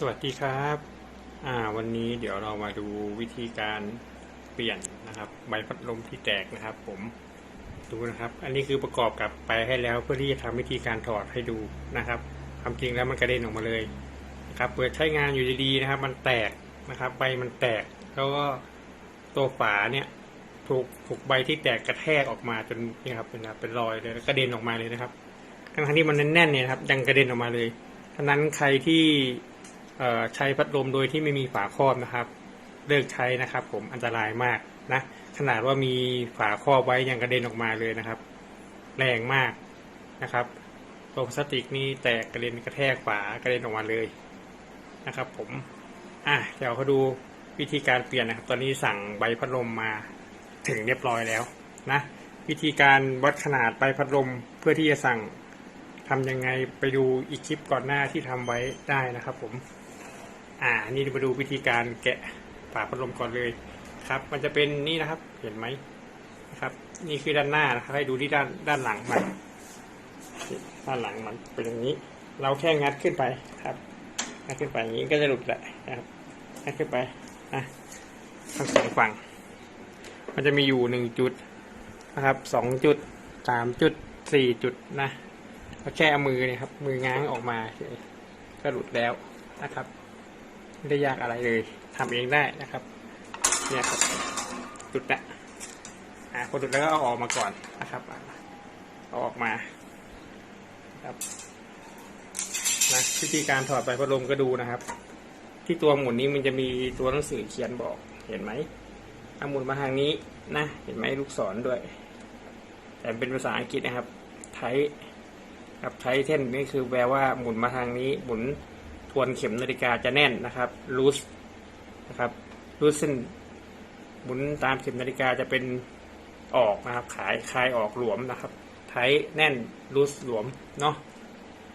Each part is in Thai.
สวัสดีครับวันนี้เดี๋ยวเรามาดูวิธีการเปลี่ยนนะครับ ใบพัดลมที่แตกนะครับ ผมดูนะครับ อันนี้คือประกอบกับไปให้แล้วเพื่อที่จะทำวิธีการถอดให้ดูนะครับความจริงแล้วมันกระเด็นออกมาเลยนะครับเปิดใช้งานอยู่ดีๆนะครับ มันแตกนะครับ ใบมันแตกแล้วก็ตัวฝาเนี่ยถูกถูกใบที่แตกกระแทกออกมาจนนี่ครับเป็นเป็นรอยเลยแล้วกระเด็นออกมาเลยนะครับทั้งที่มันแน่นๆเนี่ยครับยังกระเด็นออกมาเลยฉะนั้นใครที่ ใช้พัดลมโดยที่ไม่มีฝาครอบนะครับ เลิกใช้นะครับ ผมอันตรายมากนะขนาดว่ามีฝาครอบไว้ยังกระเด็นออกมาเลยนะครับ แรงมากนะครับตัวพลาสติกนี่แตกกระเด็นกระแทกฝากระเด็นออกมาเลยนะครับ ผมอะเดี๋ยวเขาดูวิธีการเปลี่ยนนะครับ ตอนนี้สั่งใบพัดลมมาถึงเรียบร้อยแล้วนะวิธีการวัดขนาดใบพัดลมเพื่อที่จะสั่งทำยังไงไปดูอีกคลิปก่อนหน้าที่ทำไว้ได้นะครับผม อ่า นี่มาดูวิธีการแกะฝาพัดลมก่อนเลยครับ มันจะเป็นนี่นะครับ เห็นไหมนะครับ นี่คือด้านหน้านะครับ ให้ดูที่ด้านด้านหลังมันด้านหลังมันเป็นอย่างนี้ เราแค่งัดขึ้นไปครับงัดขึ้นไปอย่างนี้ก็จะหลุดแหละนะครับงัดขึ้นไปนะทั้งสองฝั่ง มันจะมีอยู่หนึ่งจุดนะครับสองจุดสามจุดสี่จุดนะเราแค่เอามือเนี่ยครับ มือง้างออกมาก็หลุดแล้วนะครับ ไม่ได้ยากอะไรเลยทำเองได้นะครับ เนี่ยครับจุดละอ่าพอจุดแล้วก็เอาออกมาก่อนนะครับเอาออกมาครับนะวิธีการถอดใบพัดลมก็ดูนะครับ ที่ตัวหมุนนี้มันจะมีตัวหนังสือเขียนบอกเห็นไหมเอาหมุนมาทางนี้นะ เห็นไหมลูกศรด้วย แต่เป็นภาษาอังกฤษนะครับไทครับไทเทนนี่คือแปลว่าหมุนมาทางนี้หมุน ทวนเข็มนาฬิกาจะแน่นนะครับลูสนะครับลูสเส้นหมุนตามเข็มนาฬิกาจะเป็นออกนะครับ ขายคลายออกหลวมนะครับไทแน่นลูสหลวมเนาะ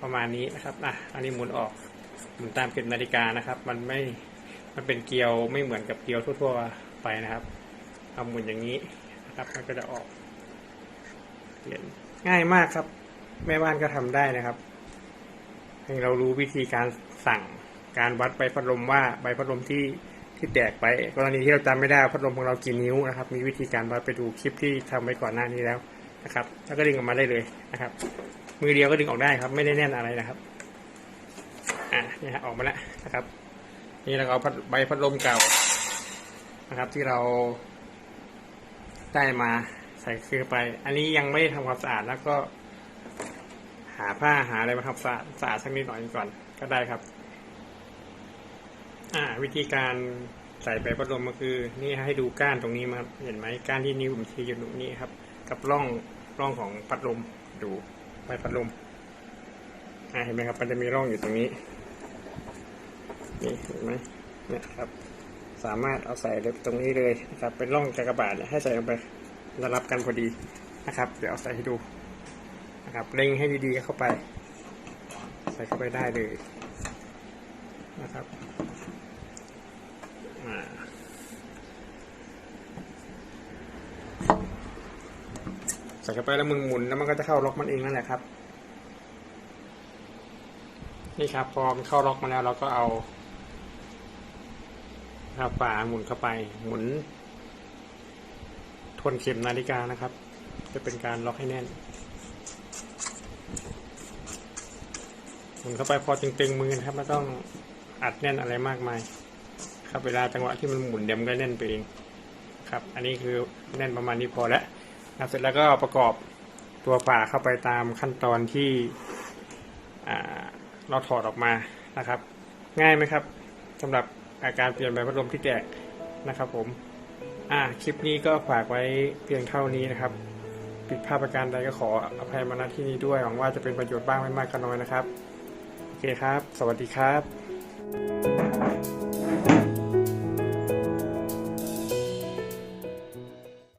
ประมาณนี้นะครับอะอันนี้หมุนออกหมุนตามเข็มนาฬิกานะครับ มันไม่มันเป็นเกลียวไม่เหมือนกับเกลียวทั่ว ๆ ไปนะครับเอาหมุนอย่างนี้นะครับมันก็จะออกเปลี่ยนง่ายมากครับ แม่บ้านก็ทำได้นะครับให้เรารู้วิธีการ สั่งการวัดใบพัดลมว่าใบพัดลมที่ที่แตกไป กรณีที่เราจำไม่ได้พัดลมของเรากี่นิ้วนะครับ มีวิธีการวัดไปดูคลิปที่ทำไว้ก่อนหน้านี้แล้วนะครับแล้วก็ดึงออกมาได้เลยนะครับ มือเดียวก็ดึงออกได้ครับ ไม่ได้แน่นอะไรนะครับอะนี่ฮะออกมาแล้วนะครับ นี่เราเอาใบพัดลมเก่านะครับ ที่เราได้มาใส่คือไป อันนี้ยังไม่ได้ทำความสะอาดแล้วก็ หาผ้าหาอะไรมาทำสะอาดสะอาดสักนิดหน่อยก่อน ก็ได้ครับ อ่า วิธีการใส่ใบพัดลมก็คือ นี่ให้ดูก้านตรงนี้มาครับเห็นไหมก้านที่นิ้วผมชี้อยู่ตรงนี้ครับ กับร่องร่องของพัดลมดูใบพัดลมอ่าเห็นไหมครับ มันจะมีร่องอยู่ตรงนี้ นี่เห็นไหมเนี่ยครับ สามารถเอาใส่เลยตรงนี้เลยนะครับ เป็นร่องกากบาทเนี่ยให้ใส่ลงไประรับกันพอดีนะครับ เดี๋ยวเอาใส่ให้ดูนะครับเล็งให้ดีๆเข้าไป ส่เข้าไปได้เลยนะครับใส่เข้าไปแล้วมึงหมุนแล้วมันก็จะเข้าล็อกมันเองนั่นแหละครับ นี่ครับพอมันเข้าล็อกมาแล้วเราก็เอาครับฝาหมุนเข้าไป หมุน ทวนเข็มนาฬิกานะครับ จะเป็นการล็อกให้แน่น หมุนเข้าไปพอตึงๆมือนะครับไม่ต้องอัดแน่นอะไรมากมาย ครับเวลาจังหวะที่มันหมุนเดี๋ยวมันก็แน่นไปเองครับ อันนี้คือแน่นประมาณนี้พอแล้วครับเสร็จแล้วก็ประกอบตัวฝาเข้าไปตามขั้นตอนที่เราถอดออกมานะครับ ง่ายไหมครับสำหรับอาการเปลี่ยนใบพัดลมที่แตกนะครับ ผมอ่าคลิปนี้ก็ฝากไว้เพียงเท่านี้นะครับผิดพลาดประการใดก็ขออภัยมาณที่นี้ด้วยหวังว่าจะเป็นประโยชน์บ้างไม่มากก็น้อยนะครับ เคครับ สวัสดีครับ